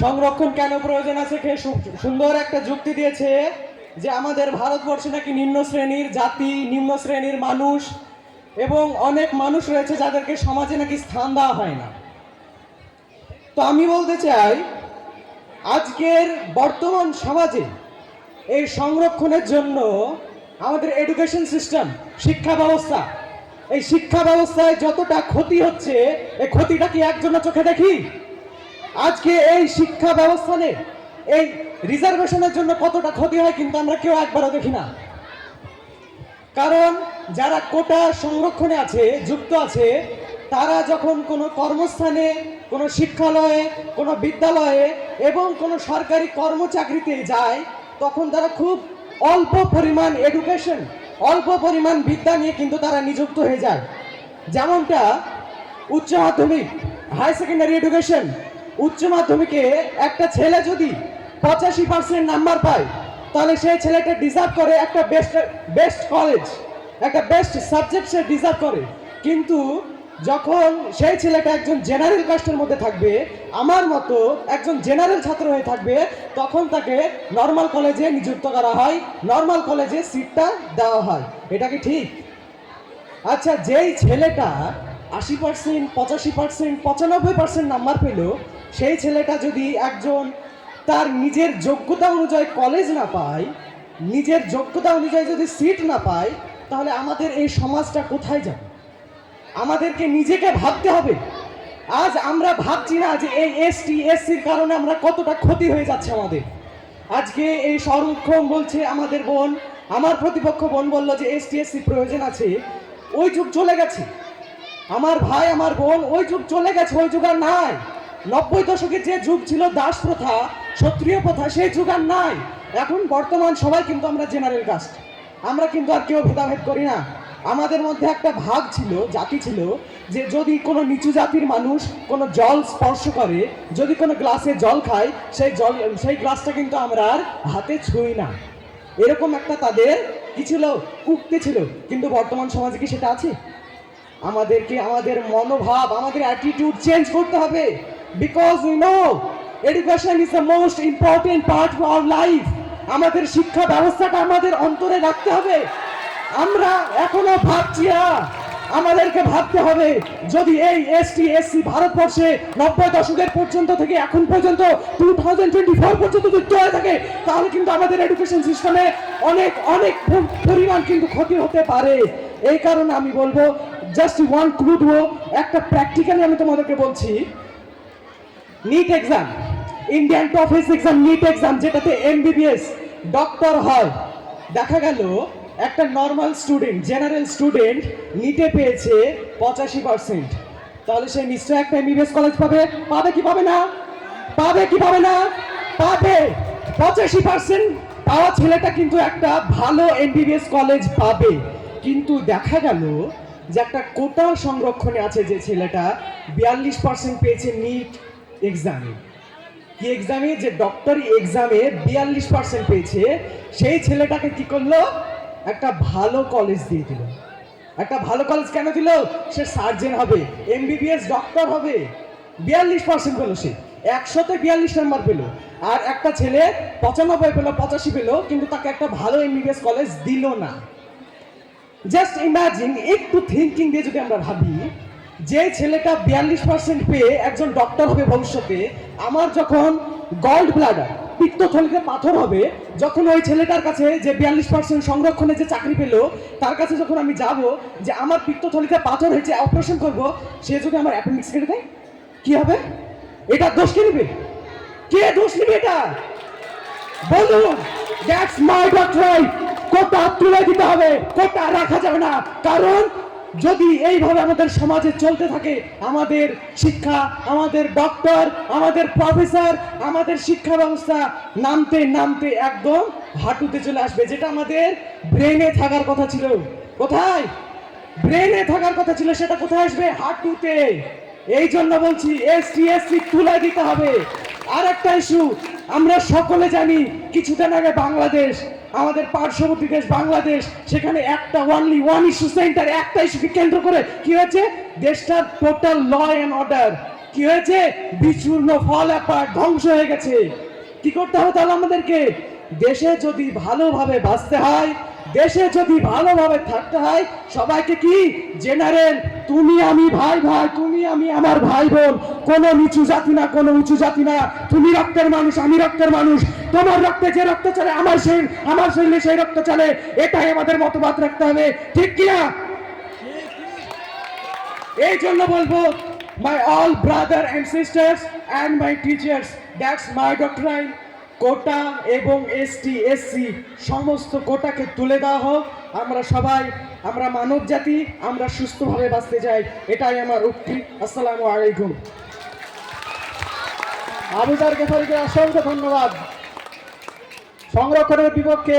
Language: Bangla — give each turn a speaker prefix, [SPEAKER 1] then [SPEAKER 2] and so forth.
[SPEAKER 1] সংরক্ষণ কেন প্রয়োজন আছে? সু- সুন্দর একটা যুক্তি দিয়েছে যে আমাদের ভারতবর্ষে নাকি নিম্ন শ্রেণির জাতি, নিম্ন শ্রেণির মানুষ এবং অনেক মানুষ রয়েছে যাদেরকে সমাজে নাকি স্থান দেওয়া হয় না। তো আমি বলতে চাই, আজকের বর্তমান সমাজে এই সংরক্ষণের জন্য আমাদের এডুকেশন সিস্টেম শিক্ষা ব্যবস্থা, এই শিক্ষা ব্যবস্থায় যতটা ক্ষতি হচ্ছে, এই ক্ষতিটা কি একজনের চোখে দেখি? আজকে এই শিক্ষা ব্যবস্থা নিয়ে এই রিজার্ভেশনের জন্য কতটা ক্ষতি হয় কিন্তু আমরা কেউ একবারও দেখি না। কারণ যারা কোটা সংরক্ষণে আছে, যুক্ত আছে, তারা যখন কোনো কর্মস্থানে, কোনো শিক্ষালয়ে, কোনো বিদ্যালয়ে এবং কোনো সরকারি কর্মচাকরিতে যায়, তখন তারা খুব অল্প পরিমাণ এডুকেশন অল্প পরিমাণ বিদ্যা নিয়ে কিন্তু তারা নিযুক্ত হয়ে যায়। যেমনটা উচ্চ মাধ্যমিক হাই সেকেন্ডারি এডুকেশন উচ্চ মাধ্যমিকে একটা ছেলে যদি পঁচাশি পার্সেন্ট নাম্বার পায়, তাহলে সেই ছেলেটা ডিজার্ভ করে একটা বেস্ট বেস্ট কলেজ একটা বেস্ট সাবজেক্ট সে ডিজার্ভ করে। কিন্তু যখন সেই ছেলেটা একজন জেনারেল কাস্টের মধ্যে থাকবে, আমার মতো একজন জেনারেল ছাত্র হয়ে থাকবে, তখন তাকে নর্মাল কলেজে নিযুক্ত করা হয় নর্মাল কলেজে সিটটা দেওয়া হয়। এটা কি ঠিক? আচ্ছা যেই ছেলেটা আশি পার্সেন্ট পঁচাশি পার্সেন্ট পঁচানব্বই পার্সেন্ট নাম্বার পেল সেই ছেলেটা যদি একজন তার নিজের যোগ্যতা অনুযায়ী কলেজ না পায়, নিজের যোগ্যতা অনুযায়ী যদি সিট না পায়, তাহলে আমাদের এই সমাজটা কোথায় যাবে? আমাদেরকে নিজেকে ভাবতে হবে। আজ আমরা ভাবছি না যে এই এসটি এসসির কারণে আমরা কতটা ক্ষতি হয়ে যাচ্ছে আমাদের। আজকে এই সংরক্ষণ বলছে আমাদের বোন। আমার প্রতিপক্ষ বোন বলল যে এসটি এসসি প্রয়োজন আছে। ওই যুগ চলে গেছে। আমার ভাই, আমার বোন, ওই যুগ চলে গেছে, ওই যুগ আর নাই। নব্বই দশকে যে যুগ ছিল দাস প্রথা ক্ষত্রিয় প্রথা, সেই যুগ আর নাই। এখন বর্তমান সবাই কিন্তু আমরা জেনারেল কাস্ট। আমরা কিন্তু আর কেউ ভেদাভেদ করি না। আমাদের মধ্যে একটা ভাগ ছিল, জাতি ছিল, যে যদি কোনো নিচু জাতির মানুষ কোনো জল স্পর্শ করে, যদি কোনো গ্লাসে জল খায়, সেই জল, সেই গ্লাসটা কিন্তু আমরা আর হাতে ছুঁই না। এরকম একটা তাদের কি ছিল? উক্তি ছিল। কিন্তু বর্তমান সমাজে কি সেটা আছে? আমাদেরকে, আমাদের মনোভাব, আমাদের অ্যাটিটিউড চেঞ্জ করতে হবে। Because we know education is the most important part of our life আমাদের শিক্ষা ব্যবস্থাটা আমাদের অন্তরে রাখতে হবে। আমরা এখনও ভাবছি না, আমাদেরকে ভাবতে হবে যদি এই এসটি, এসসি ভারতবর্ষে নব্বই দশকের পর্যন্ত থেকে এখন পর্যন্ত টু থাউজেন্ড টোয়েন্টি ফোর পর্যন্ত যদি চলে থাকে, তাহলে কিন্তু আমাদের এডুকেশন সিস্টেমে অনেক অনেক পরিমাণ কিন্তু ক্ষতি হতে পারে। এই কারণে আমি বলব জাস্ট ওয়ান ক্লু একটা প্র্যাকটিক্যালি আমি তোমাদেরকে বলছি। নিট এক্সাম ইন্ডিয়ান প্রফেস এক্সাম নিট এক্সাম যেটাতে এমবিবিএস ডক্টর হয়। দেখা গেল, একটা নর্মাল স্টুডেন্ট জেনারেল স্টুডেন্ট নিটে পেয়েছে পঁচাশি পার্সেন্ট তাহলে সে নিশ্চয়ই একটা এমবিবিএস কলেজ পাবে। পাবে কি পাবে না? পাবে কি পাবে না? পাবে। পঁচাশি পার্সেন্ট পাওয়া ছেলেটা কিন্তু একটা ভালো এমবিবিএস কলেজ পাবে। কিন্তু দেখা গেল যে একটা কোটা সংরক্ষণে আছে যে ছেলেটা, বিয়াল্লিশ পার্সেন্ট পেয়েছে নিট এক্সামে কি এক্সামে যে ডক্টরি এক্সামে বিয়াল্লিশ পার্সেন্ট পেয়েছে, সেই ছেলেটাকে কি করল? একটা ভালো কলেজ দিয়ে দিল। একটা ভালো কলেজ কেন দিল? সে সার্জেন হবে এমবিবিএস ডক্টর হবে। বিয়াল্লিশ পার্সেন্ট পেল সে। একশোতে বিয়াল্লিশ নাম্বার পেল। আর একটা ছেলে পঁচানব্বই পেল, পঁচাশি পেল, কিন্তু তাকে একটা ভালো এমবিবিএস কলেজ দিল না। জাস্ট ইমাজিন একটু থিঙ্কিং দিয়ে যদি আমরা ভাবি যে ছেলেটা বিয়াল্লিশ পার্সেন্ট পেয়ে একজন ডক্টর হবে ভবিষ্যতে, আমার যখন গল্ড ব্লাডার পিত্তথলিতে পাথর হবে, যখন ওই ছেলেটার কাছে যে বিয়াল্লিশ পার্সেন্ট সংরক্ষণে যে চাকরি পেল, তার কাছে যখন আমি যাব, যে আমার পিত্তথলিতে পাথর হয়েছে অপারেশন করব, সে যদি আমার অ্যাপেন্ডিক্স কেটে দেয়, কি হবে? এটা দোষ কে নেবে? কে দোষ নেবে এটা? বলুন দ্যাটস মাই রাইট কোটা তুলে দিতে হবে, কোটা রাখা যাবে না, কারণ যদি এইভাবে আমাদের সমাজে চলতে থাকে, আমাদের শিক্ষা, আমাদের ডক্টর আমাদের প্রফেসর আমাদের শিক্ষা ব্যবস্থা নামতে নামতে একদম হাঁটুতে চলে আসবে, যেটা আমাদের ব্রেনে থাকার কথা ছিল। কোথায়? ব্রেনে থাকার কথা ছিল, সেটা কোথায় আসবে? হাঁটুতে। এই জন্য বলছি এসটি এসসি তুলে দিতে হবে। আর একটা ইস্যু আমরা সকলে জানি কিছুদিন আগে বাংলাদেশ, আমাদের পার্শ্ববর্তী দেশ বাংলাদেশ, সেখানে একটা ওয়ানলি ওয়ান ইস্যু সেন্টার একটা ইস্যুকে কেন্দ্র করে কি হয়েছে? দেশটার টোটাল ল অ্যান্ড অর্ডার কি হয়েছে? বিচূর্ণ ফল অ্যাপার ধ্বংস হয়ে গেছে। কি করতে হবে তাহলে আমাদেরকে? দেশে যদি ভালোভাবে বাঁচতে হয়, দেশে যদি ভালোভাবে থাকতে হয়, সবাইকে কি? জেনারেল তুমি আমি ভাই ভাই, তুমি আমি আমার ভাই বোন। কোনো নিচু জাতি না, কোনো উঁচু জাতি না। তুমি রক্তের মানুষ, আমি রক্তের মানুষ। তোমার রক্তে যে রক্ত চলে, আমার সেই, আমার শরীরে সেই রক্ত চলে। এটাই আমাদের মতবাদ রাখতে হবে। ঠিক কিনা? এই জন্য বলব my all brother and sisters and my teachers that's my doctrine quota এবং এসটি এসসি সমস্ত কোটাকে তুলে দেওয়া হোক। আমরা সবাই, আমরা মানব জাতি, আমরা সুস্থভাবে বাঁচতে চাই, এটাই আমার উক্তি। আসসালামু আলাইকুম।
[SPEAKER 2] আবুজার গেফারিকে অসংখ্য ধন্যবাদ। সংরক্ষণের বিপক্ষে